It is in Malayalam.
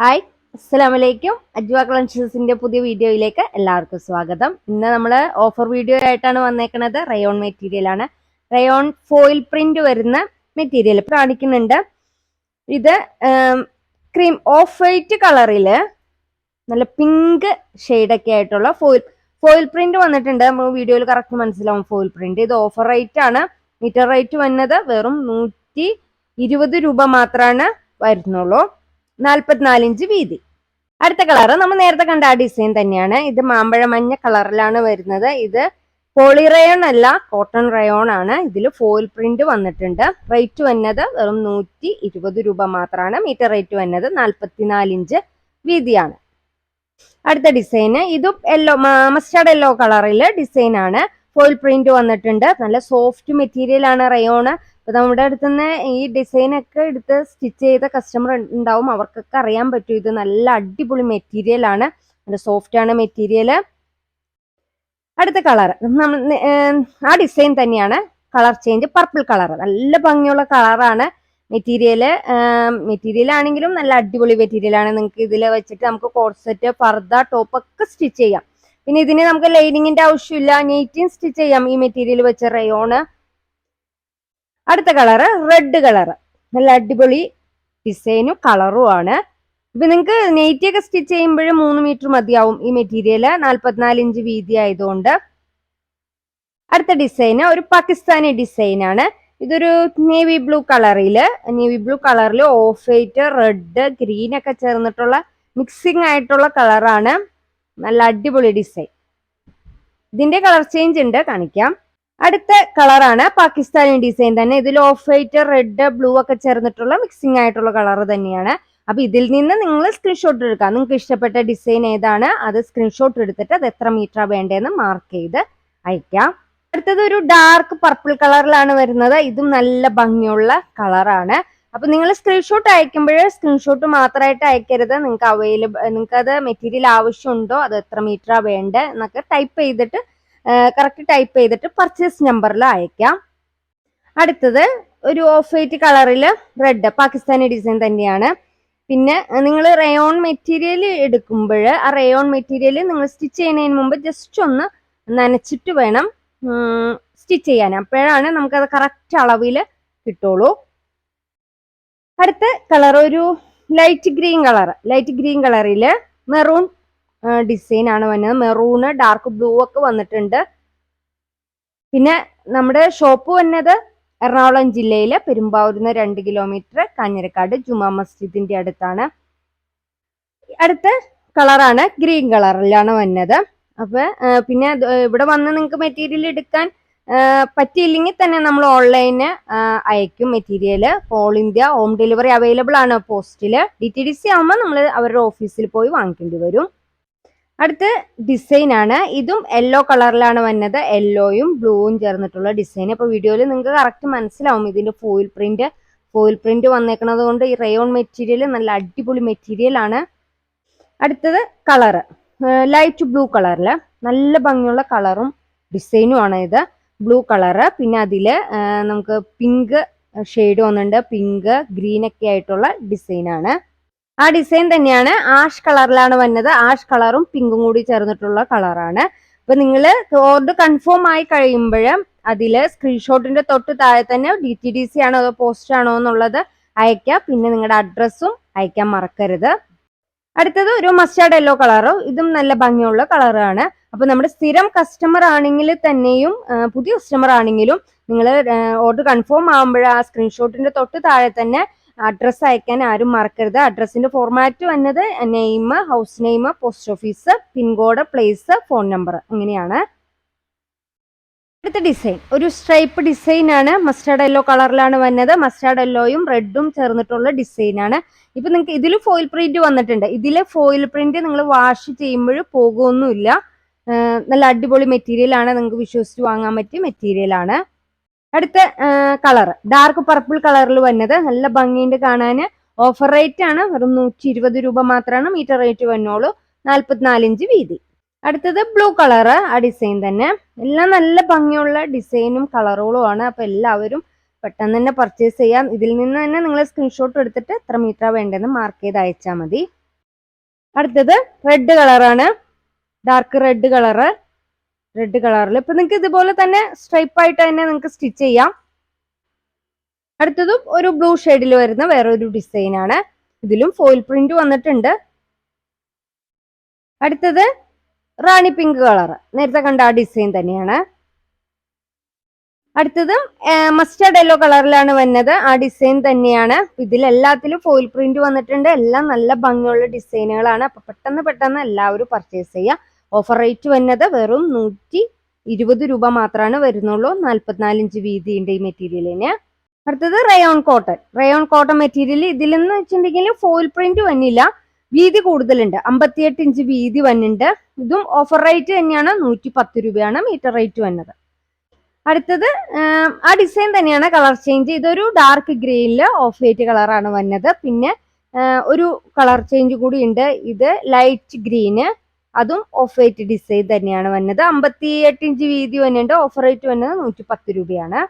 ഹായ് അസ്സലാമു അലൈക്കും അജ്വ കളൻഷൻസിന്റെ പുതിയ വീഡിയോയിലേക്ക് എല്ലാവർക്കും സ്വാഗതം. ഇന്ന് നമ്മൾ ഓഫർ വീഡിയോ ആയിട്ടാണ് വന്നേക്കുന്നത് റയോൺ മെറ്റീരിയൽ ആണ്. റയോൺ ഫോയിൽ പ്രിന്റ് വരുന്ന മെറ്റീരിയൽ കാണിക്കുന്നുണ്ട്. ഇത് ക്രീം ഓഫ് വൈറ്റ് കളറിൽ നല്ല പിങ്ക് ഒക്കെ ആയിട്ടുള്ള ഫോയിൽ ഫോയിൽ പ്രിന്റ് വന്നിട്ടുണ്ട്. നമ്മൾ വീഡിയോയിൽ കറക്റ്റ് മനസ്സിലാവും ഫോയിൽ പ്രിന്റ് ഇത് ഓഫർ റേറ്റ് ആണ്. മീറ്റർ റേറ്റ് വന്നത് വെറും നൂറ്റി ഇരുപത് രൂപ മാത്രമാണ് വരുന്നുള്ളൂ. നാൽപ്പത്തിനാല് ഇഞ്ച് വീതി. അടുത്ത കളർ നമ്മൾ നേരത്തെ കണ്ട ആ ഡിസൈൻ തന്നെയാണ്. ഇത് മാമ്പഴ മഞ്ഞ കളറിലാണ് വരുന്നത്. ഇത് പോളി റയോൺ അല്ല കോട്ടൺ റയോൺ ആണ്. ഇതിൽ ഫോയിൽ പ്രിന്റ് വന്നിട്ടുണ്ട്. റേറ്റ് വന്നത് വെറും നൂറ്റി ഇരുപത് രൂപ മാത്രമാണ്. മീറ്റർ റേറ്റ് വന്നത് നാൽപ്പത്തിനാല് ഇഞ്ച് വീതിയാണ്. അടുത്ത ഡിസൈന് ഇതും യെല്ലോ മസ്റ്റാർഡ് യെല്ലോ കളറിൽ ഡിസൈൻ ആണ്. ഫോയിൽ പ്രിന്റ് വന്നിട്ടുണ്ട്. നല്ല സോഫ്റ്റ് മെറ്റീരിയൽ ആണ് റയോണ് അപ്പൊ നമ്മുടെ അടുത്ത് നിന്ന് ഈ ഡിസൈൻ ഒക്കെ എടുത്ത് സ്റ്റിച്ച് ചെയ്ത കസ്റ്റമർ ഉണ്ടാവും. അവർക്കൊക്കെ അറിയാൻ പറ്റും ഇത് നല്ല അടിപൊളി മെറ്റീരിയൽ ആണ്. നല്ല സോഫ്റ്റ് ആണ് മെറ്റീരിയൽ അടുത്ത കളർ നമ്മൾ ആ ഡിസൈൻ തന്നെയാണ്. കളർ ചേഞ്ച് പർപ്പിൾ കളർ നല്ല ഭംഗിയുള്ള കളറാണ് മെറ്റീരിയൽ മെറ്റീരിയൽ ആണെങ്കിലും നല്ല അടിപൊളി മെറ്റീരിയൽ ആണ്. നിങ്ങൾക്ക് ഇതിൽ വെച്ചിട്ട് നമുക്ക് കോഡ്സെറ്റ് ഫർദ പർദ്ദ ടോപ്പ് ഒക്കെ സ്റ്റിച്ച് ചെയ്യാം. പിന്നെ ഇതിന് നമുക്ക് ലൈനിങ്ങിന്റെ ആവശ്യമില്ല. നെയ്റ്റിങ് സ്റ്റിച്ച് ചെയ്യാം ഈ മെറ്റീരിയൽ വെച്ച് റയോണ് അടുത്ത കളറ് റെഡ് കളറ്. നല്ല അടിപൊളി ഡിസൈനും കളറും ആണ്. ഇപ്പൊ നിങ്ങൾക്ക് നെയ്റ്റിയൊക്കെ സ്റ്റിച്ച് ചെയ്യുമ്പോഴും മൂന്ന് മീറ്റർ മതിയാവും ഈ മെറ്റീരിയൽ നാല്പത്തിനാല് ഇഞ്ച് വീതി ആയതുകൊണ്ട്. അടുത്ത ഡിസൈന് ഒരു പാകിസ്ഥാനി ഡിസൈൻ ആണ്. ഇതൊരു നേവി ബ്ലൂ കളറിൽ നേവി ബ്ലൂ കളറിൽ ഓഫ് വൈറ്റ് റെഡ് ഗ്രീൻ ഒക്കെ ചേർന്നിട്ടുള്ള മിക്സിംഗ് ആയിട്ടുള്ള കളറാണ് നല്ല അടിപൊളി ഡിസൈൻ ഇതിന്റെ കളർ ചേഞ്ച് ഉണ്ട് കാണിക്കാം. അടുത്ത കളറാണ് പാകിസ്ഥാനി ഡിസൈൻ തന്നെ. ഇതിൽ ഓഫ് വൈറ്റ് റെഡ് ബ്ലൂ ഒക്കെ ചേർന്നിട്ടുള്ള മിക്സിംഗ് ആയിട്ടുള്ള കളർ തന്നെയാണ്. അപ്പൊ ഇതിൽ നിന്ന് നിങ്ങൾ സ്ക്രീൻഷോട്ട് എടുക്കാം നിങ്ങൾക്ക് ഇഷ്ടപ്പെട്ട ഡിസൈൻ ഏതാണ് അത് സ്ക്രീൻഷോട്ട് എടുത്തിട്ട് അത് എത്ര മീറ്റർ വേണ്ടതെന്ന് മാർക്ക് ചെയ്ത് അയക്കാം അടുത്തത് ഒരു ഡാർക്ക് പർപ്പിൾ കളറിലാണ് വരുന്നത്. ഇതും നല്ല ഭംഗിയുള്ള കളറാണ് അപ്പൊ നിങ്ങൾ സ്ക്രീൻഷോട്ട് അയക്കുമ്പോൾ സ്ക്രീൻഷോട്ട് മാത്രമായിട്ട് അയക്കരുത് നിങ്ങൾക്ക് അവൈലബിൾ നിങ്ങൾക്ക് അത് മെറ്റീരിയൽ ആവശ്യമുണ്ടോ അത് എത്ര മീറ്ററാ വേണ്ടത് എന്നൊക്കെ ടൈപ്പ് ചെയ്തിട്ട് കറക്റ്റ് ടൈപ്പ് ചെയ്തിട്ട് പർച്ചേസ് നമ്പറിൽ അയക്കാം. അടുത്തത് ഒരു ഓഫ് വൈറ്റ് കളറിൽ റെഡ് പാകിസ്ഥാനി ഡിസൈൻ തന്നെയാണ്. പിന്നെ നിങ്ങൾ റയോൺ മെറ്റീരിയൽ എടുക്കുമ്പോൾ ആ റയോൺ മെറ്റീരിയൽ നിങ്ങൾ സ്റ്റിച്ച് ചെയ്യുന്നതിന് മുമ്പ് ജസ്റ്റ് ഒന്ന് നനച്ചിട്ട് വേണം സ്റ്റിച്ച് ചെയ്യാൻ. അപ്പോഴാണ് നമുക്കത് കറക്റ്റ് അളവിൽ കിട്ടുള്ളൂ. അടുത്ത കളർ ഒരു light green colour light green കളറിൽ മെറൂൺ ഡിസൈൻ ആണ് വന്നത്. മെറൂണ് ഡാർക്ക് ബ്ലൂ ഒക്കെ വന്നിട്ടുണ്ട്. പിന്നെ നമ്മുടെ ഷോപ്പ് വന്നത് എറണാകുളം ജില്ലയിലെ പെരുമ്പാവൂരിന്ന് രണ്ട് കിലോമീറ്റർ കാഞ്ഞിരക്കാട് ജുമാ മസ്ജിദിന്റെ അടുത്താണ്. അടുത്ത കളറാണ് ഗ്രീൻ കളറിലാണ് വന്നത്. അപ്പൊ പിന്നെ ഇവിടെ വന്ന് നിങ്ങൾക്ക് മെറ്റീരിയൽ എടുക്കാൻ പറ്റിയില്ലെങ്കിൽ തന്നെ നമ്മൾ ഓൺലൈന് അയക്കും material all India home delivery available ആണ് പോസ്റ്റിൽ ഡി ടി ഡി സി ആകുമ്പോൾ നമ്മൾ അവരുടെ ഓഫീസിൽ പോയി വാങ്ങിക്കേണ്ടി വരും. അടുത്ത ഡിസൈൻ ആണ്. ഇതും യെല്ലോ കളറിലാണ് വന്നത്. യെല്ലോയും ബ്ലൂവും ചേർന്നിട്ടുള്ള ഡിസൈൻ അപ്പോൾ വീഡിയോയിൽ നിങ്ങൾക്ക് കറക്റ്റ് മനസ്സിലാവും ഇതിന്റെ ഫോയിൽ പ്രിന്റ് ഫോയിൽ പ്രിന്റ് വന്നേക്കുന്നത് കൊണ്ട് ഈ റയോൺ മെറ്റീരിയൽ നല്ല അടിപൊളി മെറ്റീരിയൽ ആണ്. അടുത്തത് കളറ് ലൈറ്റ് ബ്ലൂ കളറിൽ നല്ല ഭംഗിയുള്ള കളറും ഡിസൈനും ആണ് ഇത്. ബ്ലൂ കളറ് പിന്നെ അതിൽ നമുക്ക് പിങ്ക് ഷെയ്ഡ് വന്നിട്ടുണ്ട്. പിങ്ക് ഗ്രീൻ ഒക്കെ ആയിട്ടുള്ള ഡിസൈനാണ് ആ ഡിസൈൻ തന്നെയാണ് ആഷ് കളറിലാണ് വന്നത്. ആഷ് കളറും പിങ്കും കൂടി ചേർന്നിട്ടുള്ള കളറാണ്. അപ്പൊ നിങ്ങൾ ഓർഡർ കൺഫേം ആയി കഴിയുമ്പോൾ അതിൽ സ്ക്രീൻഷോട്ടിന്റെ തൊട്ട് താഴെ തന്നെ ഡി ടി ഡി സി ആണോ അതോ പോസ്റ്റ് ആണോ എന്നുള്ളത് അയക്കാം പിന്നെ നിങ്ങളുടെ അഡ്രസ്സും അയക്കാൻ മറക്കരുത്. അടുത്തത് ഒരു മസ്റ്റാർഡ് യെല്ലോ കളറും. ഇതും നല്ല ഭംഗിയുള്ള കളറാണ്. അപ്പൊ നമ്മുടെ സ്ഥിരം കസ്റ്റമർ ആണെങ്കിൽ തന്നെയും പുതിയ കസ്റ്റമർ ആണെങ്കിലും നിങ്ങൾ ഓർഡർ കൺഫേം ആകുമ്പോൾ ആ സ്ക്രീൻഷോട്ടിന്റെ തൊട്ട് താഴെ തന്നെ അഡ്രസ്സ് അയക്കാൻ ആരും മറക്കരുത്. അഡ്രസ്സിന്റെ ഫോർമാറ്റ് വന്നത് name house name post office pincode place phone number അങ്ങനെയാണ് അടുത്ത ഡിസൈൻ ഒരു സ്ട്രൈപ്പ് ഡിസൈൻ ആണ്. മസ്റ്റാർഡ് യെല്ലോ കളറിലാണ് വന്നത്. മസ്റ്റാർഡ് യെല്ലോയും റെഡും ചേർന്നിട്ടുള്ള ഡിസൈൻ ആണ്. ഇപ്പൊ നിങ്ങൾക്ക് ഇതിൽ ഫോയിൽ പ്രിന്റ് വന്നിട്ടുണ്ട്. ഇതിലെ ഫോയിൽ പ്രിന്റ് നിങ്ങൾ വാഷ് ചെയ്യുമ്പോൾ പോകുമൊന്നുമില്ല നല്ല അടിപൊളി മെറ്റീരിയൽ ആണ്. നിങ്ങൾക്ക് വിശ്വസിച്ച് വാങ്ങാൻ പറ്റിയ മെറ്റീരിയൽ ആണ്. അടുത്ത കളർ ഡാർക്ക് പർപ്പിൾ കളറിൽ വന്നത് നല്ല ഭംഗിയുണ്ട് കാണാൻ. ഓഫർ റേറ്റ് ആണ് വെറും നൂറ്റി ഇരുപത് രൂപ മാത്രമാണ് മീറ്റർ റേറ്റ് വന്നോളൂ. നാല്പത്തിനാല് ഇഞ്ച് വീതി. അടുത്തത് ബ്ലൂ കളറ് ആ ഡിസൈൻ തന്നെ. എല്ലാം നല്ല ഭംഗിയുള്ള ഡിസൈനും കളറുകളും ആണ്. അപ്പൊ എല്ലാവരും പെട്ടെന്ന് തന്നെ പർച്ചേസ് ചെയ്യാം. ഇതിൽ നിന്ന് തന്നെ നിങ്ങൾ സ്ക്രീൻഷോട്ട് എടുത്തിട്ട് എത്ര മീറ്റർ വേണ്ടതെന്ന് മാർക്ക് ചെയ്ത് അയച്ചാൽ മതി. അടുത്തത് റെഡ് കളറാണ് ഡാർക്ക് റെഡ് കളറ് റെഡ് കളറിൽ ഇപ്പൊ നിങ്ങൾക്ക് ഇതുപോലെ തന്നെ സ്ട്രൈപ്പ് ആയിട്ട് തന്നെ നിങ്ങൾക്ക് സ്റ്റിച്ച് ചെയ്യാം. അടുത്തതും ഒരു ബ്ലൂ ഷെയ്ഡിൽ വരുന്ന വേറൊരു ഡിസൈൻ ആണ്. ഇതിലും ഫോയിൽ പ്രിന്റ് വന്നിട്ടുണ്ട്. അടുത്തത് റാണി പിങ്ക് കളർ നേരത്തെ കണ്ട ആ ഡിസൈൻ തന്നെയാണ്. അടുത്തത് മസ്റ്റർഡ് യെല്ലോ കളറിലാണ് വന്നത്. ആ ഡിസൈൻ തന്നെയാണ്. ഇതിൽ എല്ലാത്തിലും ഫോയിൽ പ്രിന്റ് വന്നിട്ടുണ്ട്. എല്ലാം നല്ല ഭംഗിയുള്ള ഡിസൈനുകളാണ് അപ്പൊ പെട്ടെന്ന് പെട്ടെന്ന് എല്ലാവരും പർച്ചേസ് ചെയ്യുക ഓഫർ റേറ്റ് വന്നത് വെറും നൂറ്റി ഇരുപത് രൂപ മാത്രമാണ് വരുന്നുള്ളൂ. നാൽപ്പത്തിനാലിഞ്ച് ഇഞ്ച് വീതിയുണ്ട് ഈ മെറ്റീരിയലിന് അടുത്തത് rayon cotton rayon cotton material ഇതിലെന്ന് വെച്ചിട്ടുണ്ടെങ്കിൽ ഫോയിൽ പ്രിന്റ് വന്നില്ല. വീതി കൂടുതലുണ്ട്. അമ്പത്തിയെട്ട് ഇഞ്ച് വീതി വന്നിട്ടുണ്ട് ഇതും ഓഫർ റേറ്റ് തന്നെയാണ്. നൂറ്റി പത്ത് രൂപയാണ് മീറ്റർ റേറ്റ് വന്നത്. അടുത്തത് ആ ഡിസൈൻ തന്നെയാണ് കളർ ചേഞ്ച് ഇതൊരു ഡാർക്ക് ഗ്രീനിൽ ഓഫ് വൈറ്റ് കളറാണ് വന്നത്. പിന്നെ ഒരു കളർ ചേഞ്ച് കൂടി ഉണ്ട്. ഇത് ലൈറ്റ് ഗ്രീന് അതും ഓഫ് വൈറ്റ് ഡിസൈൻ തന്നെയാണ് വന്നത്. അമ്പത്തി എട്ട് ഇഞ്ച് വീതി വന്നിട്ടുണ്ട്. ഓഫർ റേറ്റ് വന്നത് നൂറ്റി പത്ത് രൂപയാണ്.